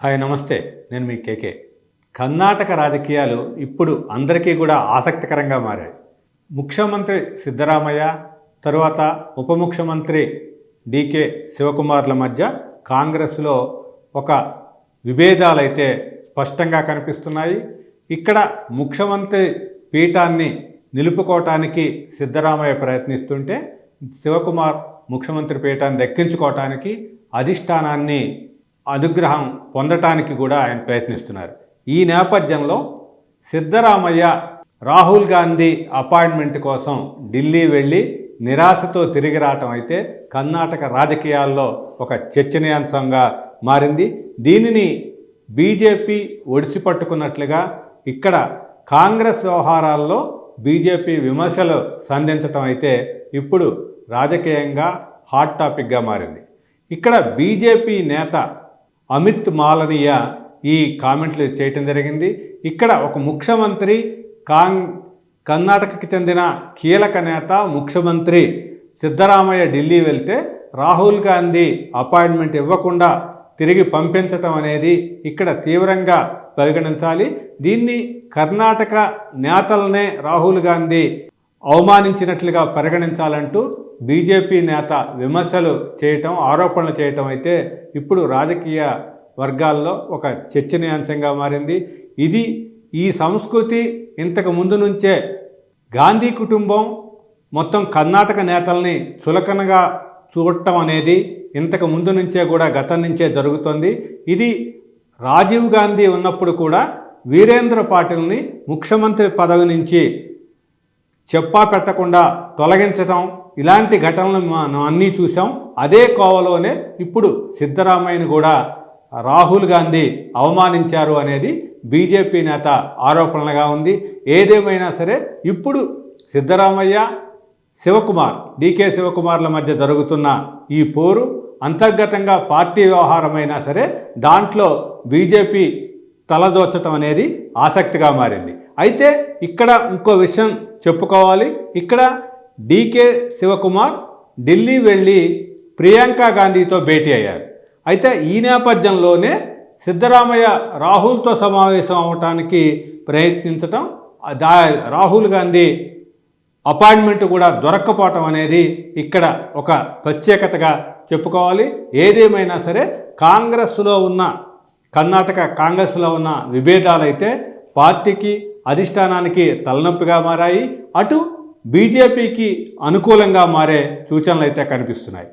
Hi నమస్తే. నేను మీ కేకే. కర్ణాటక రాజకీయాలు ఇప్పుడు అందరికీ కూడా ఆసక్తికరంగా మారాయి. ముఖ్యమంత్రి సిద్ధరామయ్య తరువాత ఉప ముఖ్యమంత్రి డికే శివకుమార్ల మధ్య కాంగ్రెస్లో ఒక విభేదాలైతే స్పష్టంగా కనిపిస్తున్నాయి. ఇక్కడ ముఖ్యమంత్రి పీఠాన్ని నిలుపుకోవటానికి సిద్ధరామయ్య ప్రయత్నిస్తుంటే శివకుమార్ ముఖ్యమంత్రి పీఠాన్ని దక్కించుకోవటానికి అధిష్టానాన్ని అనుగ్రహం పొందటానికి కూడా ఆయన ప్రయత్నిస్తున్నారు. ఈ నేపథ్యంలో సిద్ధరామయ్య రాహుల్ గాంధీ అపాయింట్మెంట్ కోసం ఢిల్లీ వెళ్ళి నిరాశతో తిరిగి రావటం అయితే కర్ణాటక రాజకీయాల్లో ఒక చర్చనీయాంశంగా మారింది. దీనిని బీజేపీ ఒడిసి పట్టుకున్నట్లుగా ఇక్కడ కాంగ్రెస్ వ్యవహారాల్లో బీజేపీ విమర్శలు సంధించటం అయితే ఇప్పుడు రాజకీయంగా హాట్ టాపిక్గా మారింది. ఇక్కడ బీజేపీ నేత అమిత్ మాలనీయ ఈ కామెంట్లు చేయటం జరిగింది. ఇక్కడ ఒక ముఖ్యమంత్రి కాంగ్ కర్ణాటకకి చెందిన కీలక నేత ముఖ్యమంత్రి సిద్ధరామయ్య ఢిల్లీ వెళ్తే రాహుల్ గాంధీ అపాయింట్మెంట్ ఇవ్వకుండా తిరిగి పంపించటం అనేది ఇక్కడ తీవ్రంగా పరిగణించాలి. దీన్ని కర్ణాటక నేతలనే రాహుల్ గాంధీ అవమానించినట్లుగా పరిగణించాలంటూ బీజేపీ నేత విమర్శలు చేయటం ఆరోపణలు చేయటం అయితే ఇప్పుడు రాజకీయ వర్గాల్లో ఒక చర్చనీయాంశంగా మారింది. ఇది ఈ సంస్కృతి ఇంతకు ముందు నుంచే గాంధీ కుటుంబం మొత్తం కర్ణాటక నేతల్ని చులకనగా చూడటం అనేది ఇంతకు ముందు నుంచే కూడా గతం నుంచే జరుగుతుంది. ఇది రాజీవ్ గాంధీ ఉన్నప్పుడు కూడా వీరేంద్ర పాటిల్ని ముఖ్యమంత్రి పదవి నుంచి చెప్పా పెట్టకుండా తొలగించటం ఇలాంటి ఘటనలు మనం అన్నీ చూసాం అదే కోవలోనే ఇప్పుడు సిద్ధరామయ్యను కూడా రాహుల్ గాంధీ అవమానించారు అనేది బీజేపీ నేత ఆరోపణలుగా ఉంది. ఏదేమైనా సరే ఇప్పుడు సిద్ధరామయ్య శివకుమార్ డీకే శివకుమార్ల మధ్య జరుగుతున్న ఈ పోరు అంతర్గతంగా పార్టీ వ్యవహారమైనా సరే దాంట్లో బీజేపీ తలదోచటం అనేది ఆసక్తిగా మారింది. అయితే ఇక్కడ ఇంకో విషయం చెప్పుకోవాలి. ఇక్కడ డీకే శివకుమార్ ఢిల్లీ వెళ్ళి ప్రియాంక గాంధీతో భేటీ అయ్యారు. అయితే ఈ నేపథ్యంలోనే సిద్ధరామయ్య రాహుల్తో సమావేశం అవటానికి ప్రయత్నించటం దా రాహుల్ గాంధీ అపాయింట్మెంట్ కూడా దొరక్కపోవటం అనేది ఇక్కడ ఒక ప్రత్యేకతగా చెప్పుకోవాలి. ఏదేమైనా సరే కాంగ్రెస్లో ఉన్న కర్ణాటక కాంగ్రెస్లో ఉన్న విభేదాలైతే పార్టీకి అధిష్టానానికి తలనొప్పిగా మారాయి. అటు బీజేపీకి అనుకూలంగా మారే సూచనలు అయితే కనిపిస్తున్నాయి.